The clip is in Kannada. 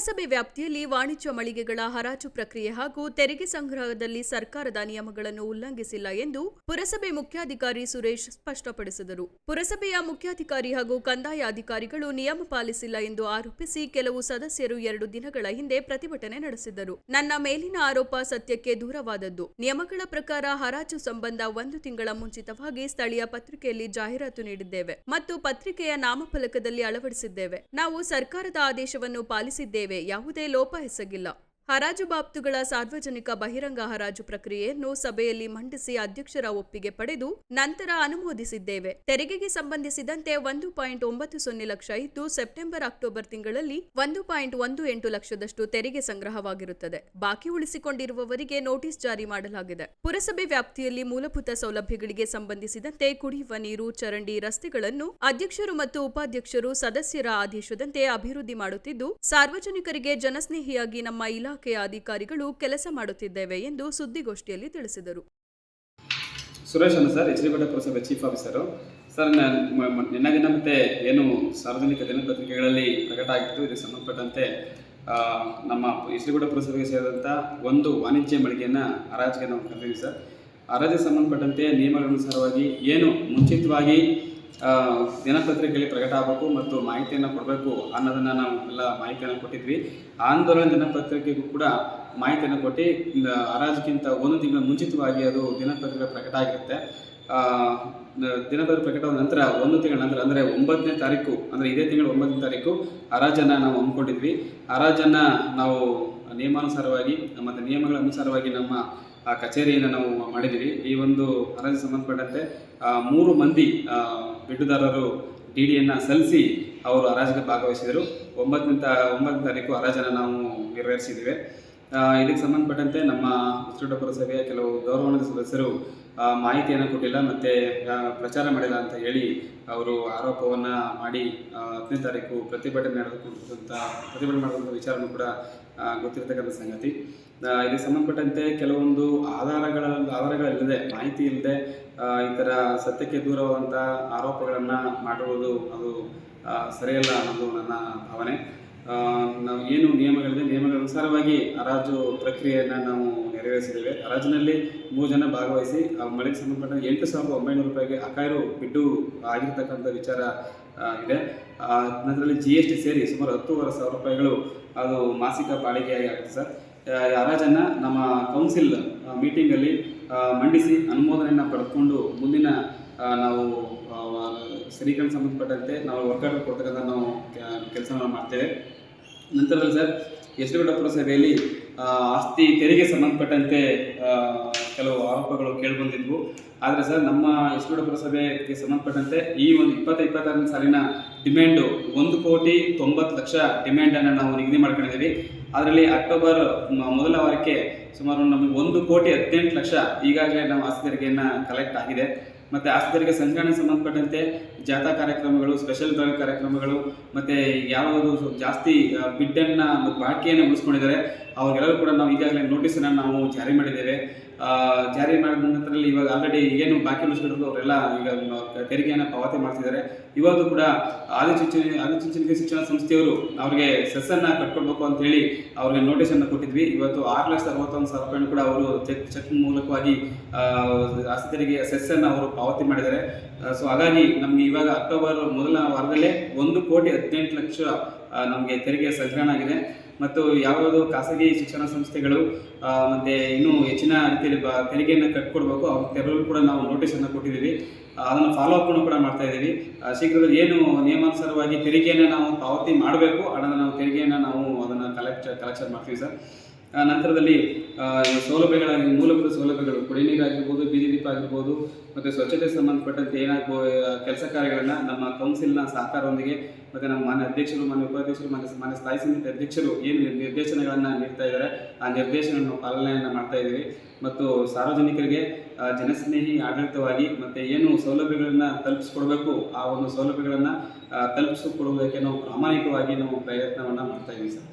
ಪುರಸಭೆ ವ್ಯಾಪ್ತಿಯಲ್ಲಿ ವಾಣಿಜ್ಯ ಮಳಿಗೆಗಳ ಹರಾಜು ಪ್ರಕ್ರಿಯೆ ಹಾಗೂ ತೆರಿಗೆ ಸಂಗ್ರಹದಲ್ಲಿ ಸರ್ಕಾರದ ನಿಯಮಗಳನ್ನು ಉಲ್ಲಂಘಿಸಿಲ್ಲ ಎಂದು ಪುರಸಭೆ ಮುಖ್ಯಾಧಿಕಾರಿ ಸುರೇಶ್ ಸ್ಪಷ್ಟಪಡಿಸಿದರು. ಪುರಸಭೆಯ ಮುಖ್ಯಾಧಿಕಾರಿ ಹಾಗೂ ಕಂದಾಯ ಅಧಿಕಾರಿಗಳು ನಿಯಮ ಪಾಲಿಸಿಲ್ಲ ಎಂದು ಆರೋಪಿಸಿ ಕೆಲವು ಸದಸ್ಯರು ಎರಡು ದಿನಗಳ ಹಿಂದೆ ಪ್ರತಿಭಟನೆ ನಡೆಸಿದ್ದರು ನನ್ನ ಮೇಲಿನ ಆರೋಪ ಸತ್ಯಕ್ಕೆ ದೂರವಾದದ್ದು. ನಿಯಮಗಳ ಪ್ರಕಾರ ಹರಾಜು ಸಂಬಂಧ ಒಂದು ತಿಂಗಳ ಮುಂಚಿತವಾಗಿ ಸ್ಥಳೀಯ ಪತ್ರಿಕೆಯಲ್ಲಿ ಜಾಹೀರಾತು ನೀಡಿದ್ದೇವೆ ಮತ್ತು ಪತ್ರಿಕೆಯ ನಾಮಫಲಕದಲ್ಲಿ ಅಳವಡಿಸಿದ್ದೇವೆ. ನಾವು ಸರ್ಕಾರದ ಆದೇಶವನ್ನು ಪಾಲಿಸಿದ್ದೇವೆ. ಯಾವುದೇ ಲೋಪ ಎಸಗಿಲ್ಲ. ಹರಾಜು ಬಾಬ್ತುಗಳ ಸಾರ್ವಜನಿಕ ಬಹಿರಂಗ ಹರಾಜು ಪ್ರಕ್ರಿಯೆಯನ್ನು ಸಭೆಯಲ್ಲಿ ಮಂಡಿಸಿ ಅಧ್ಯಕ್ಷರ ಒಪ್ಪಿಗೆ ಪಡೆದು ನಂತರ ಅನುಮೋದಿಸಿದ್ದೇವೆ. ತೆರಿಗೆಗೆ ಸಂಬಂಧಿಸಿದಂತೆ ಒಂದು ಪಾಯಿಂಟ್ ಒಂಬತ್ತು ಸೊನ್ನೆ ಲಕ್ಷ ಇದ್ದು, ಸೆಪ್ಟೆಂಬರ್ ಅಕ್ಟೋಬರ್ ತಿಂಗಳಲ್ಲಿ ಒಂದು ಪಾಯಿಂಟ್ ಒಂದು ಎಂಟು ಲಕ್ಷದಷ್ಟು ತೆರಿಗೆ ಸಂಗ್ರಹವಾಗಿರುತ್ತದೆ. ಬಾಕಿ ಉಳಿಸಿಕೊಂಡಿರುವವರಿಗೆ ನೋಟಿಸ್ ಜಾರಿ ಮಾಡಲಾಗಿದೆ. ಪುರಸಭೆ ವ್ಯಾಪ್ತಿಯಲ್ಲಿ ಮೂಲಭೂತ ಸೌಲಭ್ಯಗಳಿಗೆ ಸಂಬಂಧಿಸಿದಂತೆ ಕುಡಿಯುವ ನೀರು, ಚರಂಡಿ ರಸ್ತೆಗಳನ್ನು ಅಧ್ಯಕ್ಷರು ಮತ್ತು ಉಪಾಧ್ಯಕ್ಷರು ಸದಸ್ಯರ ಆದೇಶದಂತೆ ಅಭಿವೃದ್ಧಿ ಮಾಡುತ್ತಿದ್ದು, ಸಾರ್ವಜನಿಕರಿಗೆ ಜನಸ್ನೇಹಿಯಾಗಿ ನಮ್ಮ ಇಲಾಖೆಯ ಅಧಿಕಾರಿಗಳು ಕೆಲಸ ಮಾಡುತ್ತಿದ್ದೇವೆ ಎಂದು ಸುದ್ದಿಗೋಷ್ಠಿಯಲ್ಲಿ ತಿಳಿಸಿದರು. ಸುರೇಶ್ ಅನ್ನ ಸರ್, ಎಚ್ ಡಿ ಕೋಟೆ ಪುರಸಭೆ ಚೀಫ್ ಆಫೀಸರು ಸರ್ ನಾನು ಮ- ಮ- ದಿನ ಮತ್ತೆ ಏನು ಸಾರ್ವಜನಿಕ ದಿನಪತ್ರಿಕೆಗಳಲ್ಲಿ ಪ್ರಕಟ ಆಗಿತ್ತು ಇದಕ್ಕೆ ಸಂಬಂಧಪಟ್ಟಂತೆ ನಮ್ಮ ಎಚ್ ಡಿ ಪುರಸಭೆಗೆ ಸೇರಿದಂಥ ಒಂದು ವಾಣಿಜ್ಯ ಮಳಿಗೆಯನ್ನು ಹರಾಜಿಗೆ ನಾವು ಕರೆದಿದ್ದೀವಿ ಸರ್. ಹರಾಜಿಗೆ ಸಂಬಂಧಪಟ್ಟಂತೆ ನಿಯಮಗಳನುಸಾರವಾಗಿ ಏನು ಮುಂಚಿತವಾಗಿ ದಿನಪತ್ರಿಕೆಯಲ್ಲಿ ಪ್ರಕಟ ಆಗಬೇಕು ಮತ್ತು ಮಾಹಿತಿಯನ್ನು ಕೊಡಬೇಕು ಅನ್ನೋದನ್ನು ನಾವು ಎಲ್ಲ ಮಾಹಿತಿಯನ್ನು ಕೊಟ್ಟಿದ್ವಿ. ಆಂದೋಲನ ದಿನಪತ್ರಿಕೆಗೂ ಕೂಡ ಮಾಹಿತಿಯನ್ನು ಕೊಟ್ಟು ಹರಾಜಿಗಿಂತ ಒಂದು ತಿಂಗಳ ಮುಂಚಿತವಾಗಿ ಅದು ದಿನಪತ್ರಿಕೆ ಪ್ರಕಟ ಆಗಿರುತ್ತೆ. ದಿನಪತ್ರಿಕೆ ಪ್ರಕಟವಾದ ನಂತರ ಒಂದು ತಿಂಗಳ ನಂತರ, ಅಂದರೆ ಒಂಬತ್ತನೇ ತಾರೀಕು, ಅಂದರೆ ಇದೇ ತಿಂಗಳ ಒಂಬತ್ತನೇ ತಾರೀಕು ಹರಾಜನ್ನು ನಾವು ಹಮ್ಮಿಕೊಂಡಿದ್ವಿ. ಹರಾಜನ್ನು ನಾವು ನಿಯಮಾನುಸಾರವಾಗಿ, ಮತ್ತು ನಿಯಮಗಳ ಅನುಸಾರವಾಗಿ ನಮ್ಮ ಕಚೇರಿಯನ್ನು ನಾವು ಮಾಡಿದ್ದೀವಿ. ಈ ಒಂದು ಹರಾಜು ಸಂಬಂಧಪಟ್ಟಂತೆ ಮೂರು ಮಂದಿ ಆ, ಬಿಡ್ಡುದಾರರು ಡಿ ಡಿಯನ್ನು ಸಲ್ಲಿಸಿ ಅವರು ಹರಾಜಿಗೆ ಭಾಗವಹಿಸಿದರು. ಒಂಬತ್ತನೇ ಒಂಬತ್ತನೇ ತಾರೀಕು ಹರಾಜನ್ನು ನಾವು ನೆರವೇರಿಸಿದ್ದೇವೆ. ಇದಕ್ಕೆ ಸಂಬಂಧಪಟ್ಟಂತೆ ನಮ್ಮ ಉತ್ತರ ಪುರಸಭೆಯ ಕೆಲವು ಗೌರವಾನ್ವಿತ ಸದಸ್ಯರು ಮಾಹಿತಿಯನ್ನು ಕೊಟ್ಟಿಲ್ಲ ಮತ್ತು ಪ್ರಚಾರ ಮಾಡಿಲ್ಲ ಅಂತ ಹೇಳಿ ಅವರು ಆರೋಪವನ್ನು ಮಾಡಿ ಹತ್ತನೇ ತಾರೀಕು ಪ್ರತಿಭಟನೆ ನಡೆದುಕೊಂಡಂಥ ಪ್ರತಿಭಟನೆ ಮಾಡುವಂಥ ವಿಚಾರವೂ ಕೂಡ ಗೊತ್ತಿರತಕ್ಕಂಥ ಸಂಗತಿ. ಇದಕ್ಕೆ ಸಂಬಂಧಪಟ್ಟಂತೆ ಕೆಲವೊಂದು ಆಧಾರಗಳ ಆಧಾರಗಳಿಲ್ಲದೆ ಮಾಹಿತಿ ಇಲ್ಲದೆ ಈ ಥರ ಸತ್ಯಕ್ಕೆ ದೂರವಾದಂಥ ಆರೋಪಗಳನ್ನು ಮಾಡುವುದು ಅದು ಸರಿಯಲ್ಲ ಅನ್ನೋದು ನನ್ನ ಭಾವನೆ. ನಾವು ಏನು ನಿಯಮಗಳಿದೆ, ನಿಯಮಗಳ ಅನುಸಾರವಾಗಿ ಹರಾಜು ಪ್ರಕ್ರಿಯೆಯನ್ನು ನಾವು ನೆರವೇರಿಸಿದ್ದೇವೆ. ಹರಾಜಿನಲ್ಲಿ ಮೂರು ಜನ ಭಾಗವಹಿಸಿ, ಆ ಮಳೆಗೆ ಸಂಬಂಧಪಟ್ಟ ಎಂಟು ಸಾವಿರದ ಒಂಬೈನೂರು ರೂಪಾಯಿಗೆ ಅಕಾಯರು ಬಿಟ್ಟು ಆಗಿರ್ತಕ್ಕಂಥ ವಿಚಾರ ಇದೆ. ಅದರಲ್ಲಿ ಜಿ ಎಸ್ ಟಿ ಸೇರಿ ಸುಮಾರು ಹತ್ತೂವರೆ ಸಾವಿರ ರೂಪಾಯಿಗಳು ಅದು ಮಾಸಿಕ ಬಾಡಿಗೆಯಾಗಿ ಆಗುತ್ತೆ ಸರ್. ಹರಾಜನ್ನು ನಮ್ಮ ಕೌನ್ಸಿಲ್ ಮೀಟಿಂಗಲ್ಲಿ ಮಂಡಿಸಿ ಅನುಮೋದನೆಯನ್ನು ಪಡೆದುಕೊಂಡು ಮುಂದಿನ ನಾವು ಸ್ಥಿರೀಕರಣ ಸಂಬಂಧಪಟ್ಟಂತೆ ನಾವು ವರ್ಕೌಟ್ ಕೊಡ್ತಕ್ಕಂಥ ನಾವು ಕೆಲಸವನ್ನು ಮಾಡ್ತೇವೆ. ನಂತರದಲ್ಲಿ ಸರ್ ಎಸ್ ಡಿ ಪುರಸಭೆಯಲ್ಲಿ ಆಸ್ತಿ ತೆರಿಗೆ ಸಂಬಂಧಪಟ್ಟಂತೆ ಕೆಲವು ಆರೋಪಗಳು ಕೇಳಿಬಂದಿದ್ವು. ಆದರೆ ಸರ್, ನಮ್ಮ ಎಸ್ ಡಿ ಪುರಸಭೆಗೆ ಸಂಬಂಧಪಟ್ಟಂತೆ ಈ ಒಂದು ಇಪ್ಪತ್ತು ಇಪ್ಪತ್ತಾರನೇ ಸಾಲಿನ ಡಿಮ್ಯಾಂಡು ಒಂದು ಕೋಟಿ ತೊಂಬತ್ತು ಲಕ್ಷ ಡಿಮ್ಯಾಂಡನ್ನು ನಾವು ನಿಗದಿ ಮಾಡ್ಕೊಂಡಿದ್ದೀವಿ. ಅದರಲ್ಲಿ ಅಕ್ಟೋಬರ್ ಮೊದಲ ವಾರಕ್ಕೆ ಸುಮಾರು ನಮಗೆ ಒಂದು ಕೋಟಿ ಹದಿನೆಂಟು ಲಕ್ಷ ಈಗಾಗಲೇ ನಾವು ಆಸ್ತಿ ತೆರಿಗೆಯನ್ನು ಕಲೆಕ್ಟ್ ಆಗಿದೆ. ಮತ್ತು ಆಸ್ತಿ ಸಂಗ್ರಹಣೆ ಸಂಬಂಧಪಟ್ಟಂತೆ ಜಾಥಾ ಕಾರ್ಯಕ್ರಮಗಳು ಸ್ಪೆಷಲ್ ಡ್ರೈವ್ ಕಾರ್ಯಕ್ರಮಗಳು, ಮತ್ತು ಯಾವುದು ಜಾಸ್ತಿ ಬಿಡ್ಡನ್ನು ಬಾಕಿಯನ್ನು ಉಳಿಸ್ಕೊಂಡಿದ್ದಾರೆ. ಅವ್ರಿಗೆಲ್ಲರೂ ಕೂಡ ನಾವು ಈಗಾಗಲೇ ನೋಟಿಸನ್ನು ನಾವು ಜಾರಿ ಮಾಡಿದ್ದೇವೆ. ಜಾರಿ ಮಾಡಿದ ನಂತರದಲ್ಲಿ ಇವಾಗ ಆಲ್ರೆಡಿ ಏನು ಬಾಕಿ ಉಳಿಸ್ಕೊಂಡಿರೋದು ಅವರೆಲ್ಲ ಈಗ ತೆರಿಗೆಯನ್ನು ಪಾವತಿ ಮಾಡ್ತಿದ್ದಾರೆ. ಇವತ್ತು ಕೂಡ ಆದಿಚುಂಚನ ಆದಿಚುಂಚನಿಕ ಶಿಕ್ಷಣ ಸಂಸ್ಥೆಯವರು ಅವ್ರಿಗೆ ಸೆಸ್ಸನ್ನು ಕಟ್ಕೊಡ್ಬೇಕು ಅಂತ ಹೇಳಿ ಅವ್ರಿಗೆ ನೋಟಿಸನ್ನು ಕೊಟ್ಟಿದ್ವಿ. ಇವತ್ತು ಆರು ಲಕ್ಷದ ಅರವತ್ತೊಂದು ಸಾವಿರ ರೂಪಾಯಿ ಕೂಡ ಅವರು ಚೆಕ್ ಚೆಕ್ ಮೂಲಕವಾಗಿ ಆಸ್ತಿ ತೆರಿಗೆ ಸೆಸ್ಸನ್ನು ಅವರು ಪಾವತಿ ಮಾಡಿದ್ದಾರೆ. ಸೊ ಹಾಗಾಗಿ ನಮಗೆ ಇವಾಗ ಅಕ್ಟೋಬರ್ ಮೊದಲ ವಾರದಲ್ಲೇ ಒಂದು ಕೋಟಿ ಹದಿನೆಂಟು ಲಕ್ಷ ನಮಗೆ ತೆರಿಗೆ ಸಂಗ್ರಹಣ ಆಗಿದೆ. ಮತ್ತು ಯಾವ್ಯಾವುದು ಖಾಸಗಿ ಶಿಕ್ಷಣ ಸಂಸ್ಥೆಗಳು ಮತ್ತೆ ಇನ್ನೂ ಹೆಚ್ಚಿನ ರೀತಿಯಲ್ಲಿ ಬ, ತೆರಿಗೆಯನ್ನು ಕಟ್ಕೊಡ್ಬೇಕು. ಅವ್ರ ತೆರಳು ಕೂಡ ನಾವು ನೋಟಿಸನ್ನು ಕೊಟ್ಟಿದ್ದೀವಿ. ಅದನ್ನು ಫಾಲೋ ಅಪ್ ಕೂಡ ಮಾಡ್ತಾ ಇದ್ದೀವಿ. ಶೀಘ್ರದಲ್ಲಿ ಏನು ನಿಯಮಾನುಸಾರವಾಗಿ ತೆರಿಗೆಯನ್ನು ನಾವು ಪಾವತಿ ಮಾಡಬೇಕು ಹಣದ ನಾವು ತೆರಿಗೆಯನ್ನು ನಾವು ಅದನ್ನು ಕಲೆಕ್ಟ್ ಕಲೆಕ್ಷನ್ ಮಾಡ್ತೀವಿ ಸರ್. ನಂತರದಲ್ಲಿ ಸೌಲಭ್ಯಗಳ ಮೂಲಭೂತ ಸೌಲಭ್ಯಗಳು ಕುಡಿ ನೀರಾಗಿರ್ಬೋದು ಬೀದಿ ದೀಪ ಆಗಿರ್ಬೋದು, ಮತ್ತು ಸ್ವಚ್ಛತೆ ಸಂಬಂಧಪಟ್ಟಂತೆ ಏನಾಗ್ಬೋ ಕೆಲಸ ಕಾರ್ಯಗಳನ್ನು ನಮ್ಮ ಕೌನ್ಸಿಲ್ನ ಸಹಕಾರದೊಂದಿಗೆ, ಮತ್ತು ನಮ್ಮ ಮಾನ್ಯ ಅಧ್ಯಕ್ಷರು, ಮಾನ್ಯ ಉಪಾಧ್ಯಕ್ಷರು, ಮಾನ್ಯ ಮಾನ್ಯ ಸ್ಥಾಯಿ ಸಮಿತಿ ಅಧ್ಯಕ್ಷರು ಏನು ನಿರ್ದೇಶನಗಳನ್ನು ನೀಡ್ತಾ ಇದ್ದಾರೆ ಆ ನಿರ್ದೇಶನವನ್ನು ಪಾಲನೆಯನ್ನು ಮಾಡ್ತಾ ಇದ್ದೀವಿ. ಮತ್ತು ಸಾರ್ವಜನಿಕರಿಗೆ ಜನಸ್ನೇಹಿ, ಆಡಳಿತವಾಗಿ, ಮತ್ತು ಏನು ಸೌಲಭ್ಯಗಳನ್ನು ತಲುಪಿಸ್ಕೊಡ್ಬೇಕು, ಆ ಒಂದು ಸೌಲಭ್ಯಗಳನ್ನು ತಲುಪಿಸಿಕೊಡುವುದಕ್ಕೆ ನಾವು ಪ್ರಾಮಾಣಿಕವಾಗಿ ನಾವು ಪ್ರಯತ್ನವನ್ನು ಮಾಡ್ತಾ ಇದ್ದೀವಿ ಸರ್.